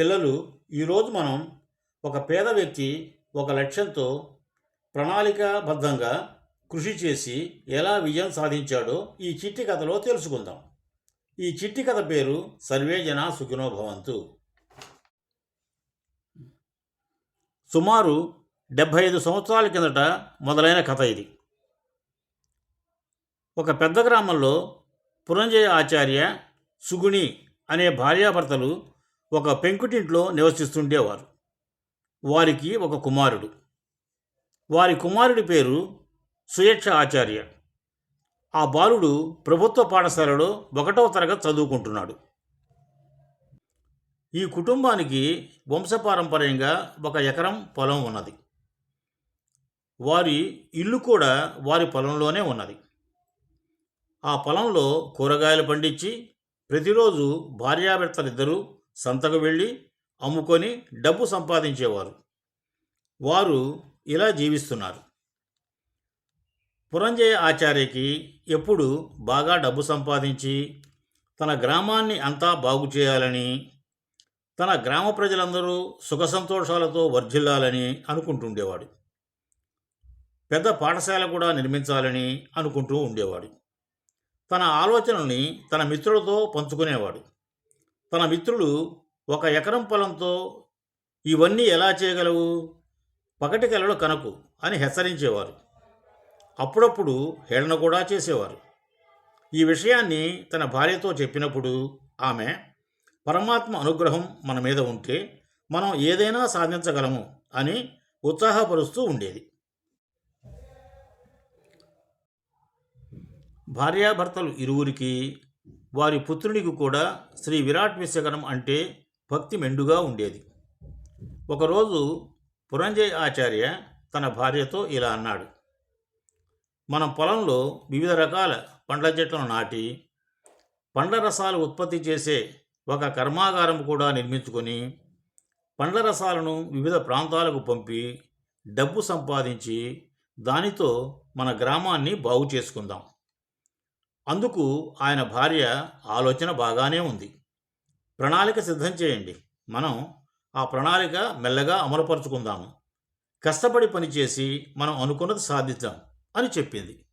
పిల్లలు ఈరోజు మనం ఒక పేద వ్యక్తి ఒక లక్ష్యంతో ప్రణాళికాబద్ధంగా కృషి చేసి ఎలా విజయం సాధించాడో ఈ చిట్టి కథలో తెలుసుకుందాం. ఈ చిట్టి కథ పేరు సర్వేజన సుఖినోభవంతు సుమారు డెబ్భై ఐదు సంవత్సరాల కిందట మొదలైన కథ ఇది. ఒక పెద్ద గ్రామంలో పురంజయ ఆచార్య సుగుణి అనే భార్యాభర్తలు ఒక పెంకుటింట్లో నివసిస్తుండేవారు. వారికి ఒక కుమారుడు. వారి కుమారుడి పేరు సుయక్ష ఆచార్య. ఆ బాలుడు ప్రభుత్వ పాఠశాలలో ఒకటవ తరగతి చదువుకుంటున్నాడు. ఈ కుటుంబానికి వంశపారంపర్యంగా ఒక ఎకరం పొలం ఉన్నది. వారి ఇల్లు కూడా వారి పొలంలోనే ఉన్నది. ఆ పొలంలో కూరగాయలు పండించి ప్రతిరోజు భార్యాభర్తలిద్దరూ సంతకు వెళ్ళి అమ్ముకొని డబ్బు సంపాదించేవారు. వారు ఇలా జీవిస్తున్నారు. పురంజయ ఆచార్యకి ఎప్పుడు బాగా డబ్బు సంపాదించి తన గ్రామాన్ని అంతా బాగు చేయాలని తన గ్రామ ప్రజలందరూ సుఖ సంతోషాలతో వర్ధిల్లాలని అనుకుంటుండేవాడు. పెద్ద పాఠశాల కూడా నిర్మించాలని అనుకుంటూ ఉండేవాడు. తన ఆలోచనల్ని తన మిత్రులతో పంచుకునేవాడు. తన మిత్రులు ఒక ఎకరం పొలంతో ఇవన్నీ ఎలా చేయగలవు? పగటి కలలు కనకు అని హెచ్చరించేవారు. అప్పుడప్పుడు హేళన కూడా చేసేవారు. ఈ విషయాన్ని తన భార్యతో చెప్పినప్పుడు ఆమె పరమాత్మ అనుగ్రహం మన మీద ఉంటే మనం ఏదైనా సాధించగలము అని ఉత్సాహపరుస్తూ ఉండేది. భార్యాభర్తలు ఇరువురికి వారి పుత్రునికి కూడా శ్రీ విరాట్ విశ్వకరం అంటే భక్తి మెండుగా ఉండేది. ఒకరోజు పురంజయ్ ఆచార్య తన భార్యతో ఇలా అన్నాడు. మనం పొలంలో వివిధ రకాల పండ్ల చెట్లను నాటి పండ్ల రసాలు ఉత్పత్తి చేసే ఒక కర్మాగారం కూడా నిర్మించుకొని పండ్ల రసాలను వివిధ ప్రాంతాలకు పంపి డబ్బు సంపాదించి దానితో మన గ్రామాన్ని బాగు చేసుకుందాం. అందుకు ఆయన భార్య ఆలోచన బాగానే ఉంది. ప్రణాళిక సిద్ధం చేయండి. మనం ఆ ప్రణాళిక మెల్లగా అమలుపరుచుకుందాము. కష్టపడి పనిచేసి మనం అనుకున్నది సాధిద్దాం అని చెప్పింది.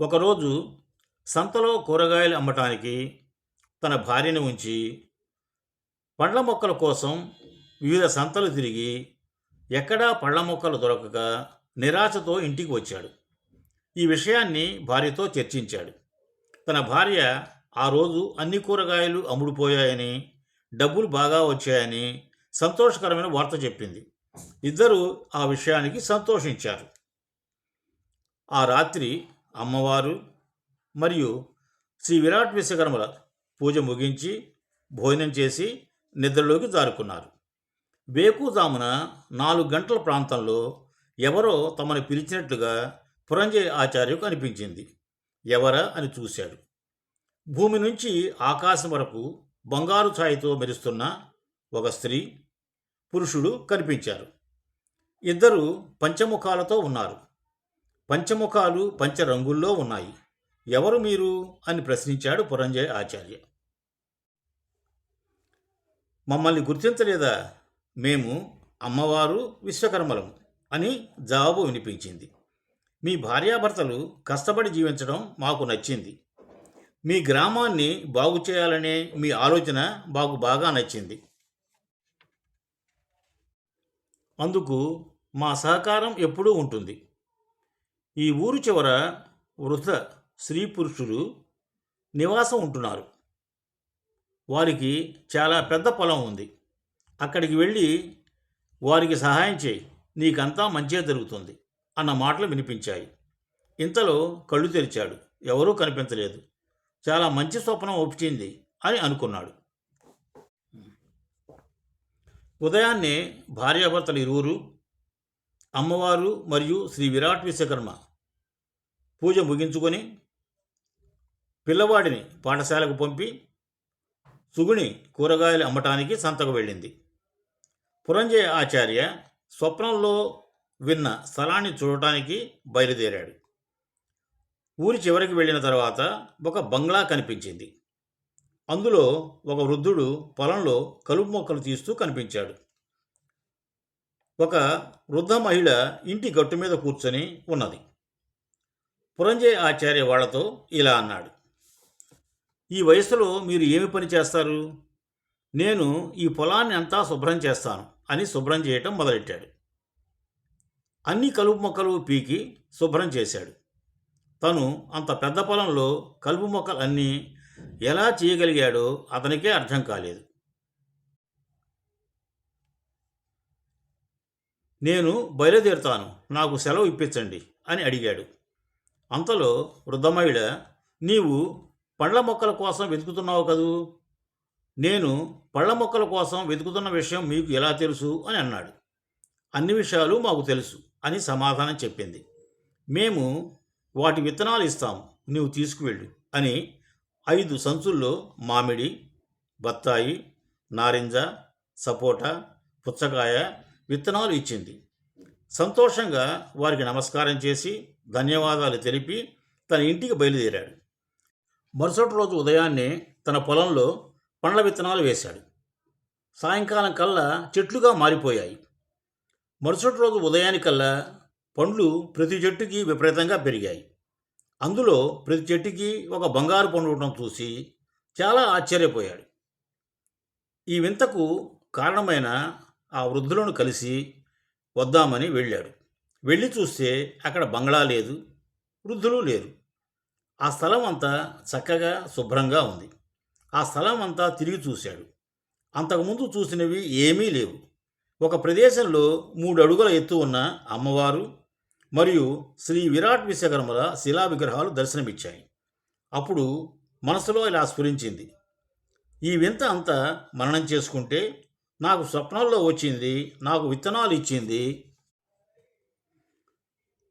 ఒకరోజు సంతలో కూరగాయలు అమ్మటానికి తన భార్యను ఉంచి పండ్ల మొక్కల కోసం వివిధ సంతలు తిరిగి ఎక్కడా పళ్ళ మొక్కలు దొరకక నిరాశతో ఇంటికి వచ్చాడు. ఈ విషయాన్ని భార్యతో చర్చించాడు. తన భార్య ఆ రోజు అన్ని కూరగాయలు అమ్ముడుపోయాయని డబ్బులు బాగా వచ్చాయని సంతోషకరమైన వార్త చెప్పింది. ఇద్దరూ ఆ విషయానికి సంతోషించారు. ఆ రాత్రి అమ్మవారు మరియు శ్రీ విరాట్ విశ్వకర్మల పూజ ముగించి భోజనం చేసి నిద్రలోకి జారుకున్నారు. వేకుజామున నాలుగు గంటల ప్రాంతంలో ఎవరో తమను పిలిచినట్లుగా పురంజయ ఆచార్యకు అనిపించింది. ఎవరా అని చూశాడు. భూమి నుంచి ఆకాశం వరకు బంగారు ఛాయతో మెరుస్తున్న ఒక స్త్రీ పురుషుడు కనిపించారు. ఇద్దరు పంచముఖాలతో ఉన్నారు. పంచముఖాలు పంచరంగుల్లో ఉన్నాయి. ఎవరు మీరు? అని ప్రశ్నించాడు పురంజయ ఆచార్య. మమ్మల్ని గుర్తించలేదా? మేము అమ్మవారు విశ్వకర్మలము అని జవాబు వినిపించింది. మీ భార్యాభర్తలు కష్టపడి జీవించడం మాకు నచ్చింది. మీ గ్రామాన్ని బాగు చేయాలనే మీ ఆలోచన మాకు బాగా నచ్చింది. అందుకు మా సహకారం ఎప్పుడూ ఉంటుంది. ఈ ఊరు చివర వృద్ధ స్త్రీ పురుషులు నివాసం ఉంటున్నారు. వారికి చాలా పెద్ద పొలం ఉంది. అక్కడికి వెళ్ళి వారికి సహాయం చేయి. నీకంతా మంచిగా జరుగుతుంది. అన్న మాటలు వినిపించాయి. ఇంతలో కళ్ళు తెరిచాడు. ఎవరూ కనిపించలేదు. చాలా మంచి స్వప్నం ఒప్పించింది అని అనుకున్నాడు. ఉదయాన్నే భార్యాభర్తలు ఇరువురు అమ్మవారు మరియు శ్రీ విరాట్ విశ్వకర్మ పూజ ముగించుకొని పిల్లవాడిని పాఠశాలకు పంపి సుగుణి కూరగాయలు అమ్మటానికి సంతకు వెళ్ళింది. పురంజయ ఆచార్య స్వప్నంలో విన్న స్థలాన్ని చూడటానికి బయలుదేరాడు. ఊరి చివరికి వెళ్ళిన తర్వాత ఒక బంగ్లా కనిపించింది. అందులో ఒక వృద్ధుడు పొలంలో కలుపు మొక్కలు తీస్తూ కనిపించాడు. ఒక వృద్ధ మహిళ ఇంటి గట్టు మీద కూర్చొని ఉన్నది. పురంజయ ఆచార్య వాళ్ళతో ఇలా అన్నాడు. ఈ వయసులో మీరు ఏమి పని చేస్తారు? నేను ఈ పొలాన్ని అంతా శుభ్రం చేస్తాను అని శుభ్రం చేయటం మొదలెట్టాడు. అన్ని కలుపు మొక్కలు పీకి శుభ్రం చేశాడు. తను అంత పెద్ద పొలంలో కలుపు మొక్కలు అన్నీ ఎలా చేయగలిగాడో అతనికే అర్థం కాలేదు. నేను బయలుదేరుతాను నాకు సెలవు ఇప్పించండి అని అడిగాడు. అంతలో వృద్ధమహిళ నీవు పండ్ల మొక్కల కోసం వెతుకుతున్నావు కదూ? నేను పళ్ళ మొక్కల కోసం వెతుకుతున్న విషయం మీకు ఎలా తెలుసు అని అన్నాడు. అన్ని విషయాలు మాకు తెలుసు. అని సమాధానం చెప్పింది. మేము వాటి విత్తనాలు ఇస్తాము నీవు తీసుకువెళ్ళు అని ఐదు సంచుల్లో మామిడి బత్తాయి నారింజ సపోటా పుచ్చకాయ విత్తనాలు ఇచ్చింది. సంతోషంగా వారికి నమస్కారం చేసి ధన్యవాదాలు తెలిపి తన ఇంటికి బయలుదేరాడు. మరుసటి రోజు ఉదయాన్నే తన పొలంలో పండ్ల విత్తనాలు వేశాడు. సాయంకాలం కల్లా చెట్లుగా మారిపోయాయి. మరుసటి రోజు ఉదయానికల్లా పండ్లు ప్రతి చెట్టుకి విపరీతంగా పెరిగాయి. అందులో ప్రతి చెట్టుకి ఒక బంగారు పండు ఉండటం చూసి చాలా ఆశ్చర్యపోయాడు. ఈ వింతకు కారణమైన ఆ వృద్ధులను కలిసి వద్దామని వెళ్ళాడు. వెళ్ళి చూస్తే అక్కడ బంగ్లా లేదు వృద్ధులు లేరు. ఆ స్థలం అంతా చక్కగా శుభ్రంగా ఉంది. ఆ స్థలం అంతా తిరిగి చూశాడు. అంతకుముందు చూసినవి ఏమీ లేవు. ఒక ప్రదేశంలో మూడు అడుగుల ఎత్తు ఉన్న అమ్మవారు మరియు శ్రీ విరాట్ విశ్వకర్మల శిలా విగ్రహాలు దర్శనమిచ్చాయి. అప్పుడు మనసులో ఇలా స్ఫురించింది. ఈ వింత అంతా మననం చేసుకుంటే నాకు స్వప్నంలో వచ్చింది నాకు విత్తనాలు ఇచ్చింది.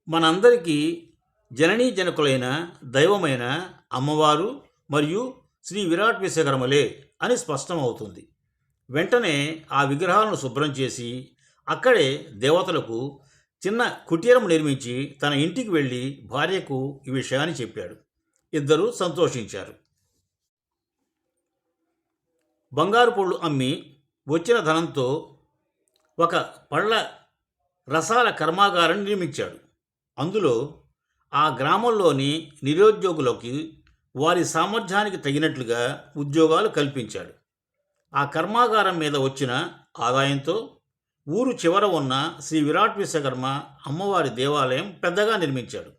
మనందరికీ జననీ జనకులైన దైవమైన అమ్మవారు మరియు శ్రీ విరాట్ విశ్వకర్మలే అని స్పష్టమవుతుంది. వెంటనే ఆ విగ్రహాలను శుభ్రం చేసి అక్కడే దేవతలకు చిన్న కుటీరం నిర్మించి తన ఇంటికి వెళ్ళి భార్యకు ఈ విషయాన్ని చెప్పాడు. ఇద్దరూ సంతోషించారు. బంగారు పళ్ళు అమ్మి వచ్చిన ధనంతో ఒక పళ్ళ రసాల కర్మాగారం నిర్మించాడు. అందులో ఆ గ్రామంలోని నిరుద్యోగులకి వారి సామర్థ్యానికి తగినట్లుగా ఉద్యోగాలు కల్పించాడు. ఆ కర్మాగారం మీద వచ్చిన ఆదాయంతో ఊరు చివర ఉన్న శ్రీ విరాట్ విశ్వకర్మ అమ్మవారి దేవాలయం పెద్దగా నిర్మించాడు.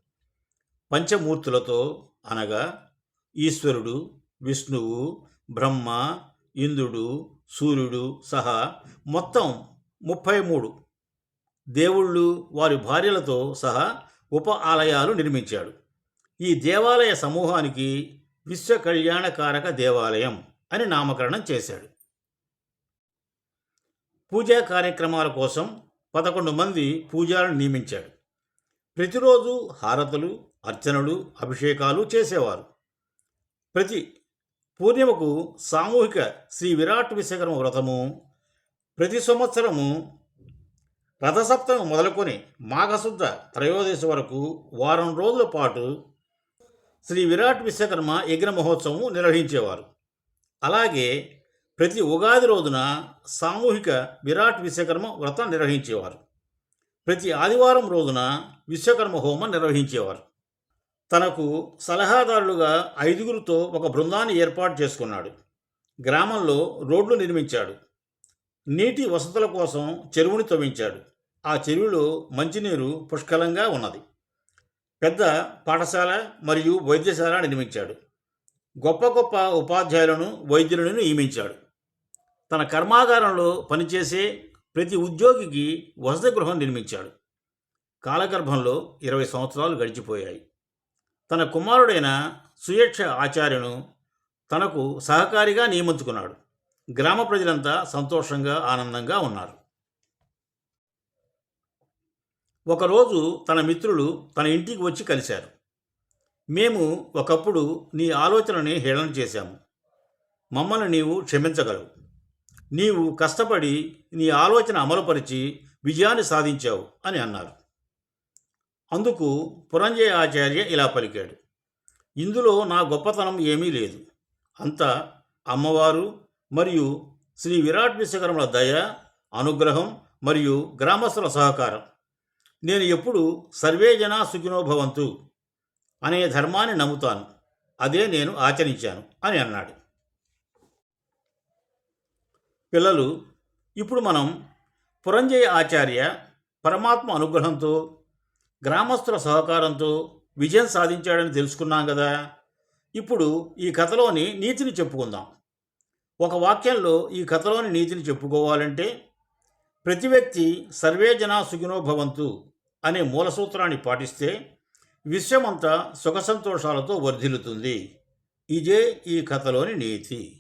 పంచమూర్తులతో అనగా ఈశ్వరుడు విష్ణువు బ్రహ్మ ఇంద్రుడు సూర్యుడు సహా మొత్తం ముప్పై మూడు దేవుళ్ళు వారి భార్యలతో సహా ఉప ఆలయాలు నిర్మించాడు. ఈ దేవాలయ సమూహానికి విశ్వ కళ్యాణకారక దేవాలయం అని నామకరణం చేశాడు. పూజా కార్యక్రమాల కోసం పదకొండు మంది పూజలను నియమించాడు ప్రతిరోజు హారతులు అర్చనలు అభిషేకాలు చేసేవారు. ప్రతి పూర్ణిమకు సామూహిక శ్రీ విరాట్ విశ్వకర్మ వ్రతము ప్రతి సంవత్సరము రథసప్తమి మొదలుకొని మాఘశుద్ధ త్రయోదశి వరకు వారం రోజుల పాటు శ్రీ విరాట్ విశ్వకర్మ యజ్ఞ మహోత్సవం నిర్వహించేవారు. అలాగే ప్రతి ఉగాది రోజున సామూహిక విరాట్ విశ్వకర్మ వ్రతం నిర్వహించేవారు. ప్రతి ఆదివారం రోజున విశ్వకర్మ హోమం నిర్వహించేవారు. తనకు సలహాదారులుగా ఐదుగురితో ఒక బృందాన్ని ఏర్పాటు చేసుకున్నాడు. గ్రామంలో రోడ్లు నిర్మించాడు. నీటి వసతుల కోసం చెరువుని తవ్వించాడు. ఆ చెరువులో మంచినీరు పుష్కలంగా ఉన్నది. పెద్ద పాఠశాల మరియు వైద్యశాల నిర్మించాడు. గొప్ప గొప్ప ఉపాధ్యాయులను వైద్యులను నియమించాడు. తన కర్మాగారంలో పనిచేసే ప్రతి ఉద్యోగికి వసతి గృహం నిర్మించాడు. కాలగర్భంలో ఇరవై సంవత్సరాలు గడిచిపోయాయి. తన కుమారుడైన సుయక్ష ఆచార్యను తనకు సహకారిగా నియమించుకున్నాడు. గ్రామ ప్రజలంతా సంతోషంగా ఆనందంగా ఉన్నారు. ఒకరోజు తన మిత్రులు తన ఇంటికి వచ్చి కలిశారు. మేము ఒకప్పుడు నీ ఆలోచనని హేళన చేశాము. మమ్మల్ని నీవు క్షమించగలవు. నీవు కష్టపడి నీ ఆలోచన అమలుపరిచి విజయాన్ని సాధించావు అని అన్నారు. అందుకు పురంజయ ఆచార్య ఇలా పలికాడు. ఇందులో నా గొప్పతనం ఏమీ లేదు. అంతా అమ్మవారు మరియు శ్రీ విరాట్ విశ్వకర్మల దయ అనుగ్రహం మరియు గ్రామస్తుల సహకారం. నేను ఎప్పుడు సర్వే జనా అనే ధర్మాన్ని నమ్ముతాను. అదే నేను ఆచరించాను అని అన్నాడు. పిల్లలు ఇప్పుడు మనం పురంజయ ఆచార్య పరమాత్మ అనుగ్రహంతో గ్రామస్తుల సహకారంతో విజయం సాధించాడని తెలుసుకున్నాం కదా. ఇప్పుడు ఈ కథలోని నీతిని చెప్పుకుందాం. ఒక వాక్యంలో ఈ కథలోని నీతిని చెప్పుకోవాలంటే ప్రతి వ్యక్తి సర్వే జనా సుఖినో భవంతు అనే మూల సూత్రాన్ని పాటిస్తే విశ్వమంతా సుఖ సంతోషాలతో వర్ధిల్లుతుంది. ఇదే ఈ కథలోని నీతి.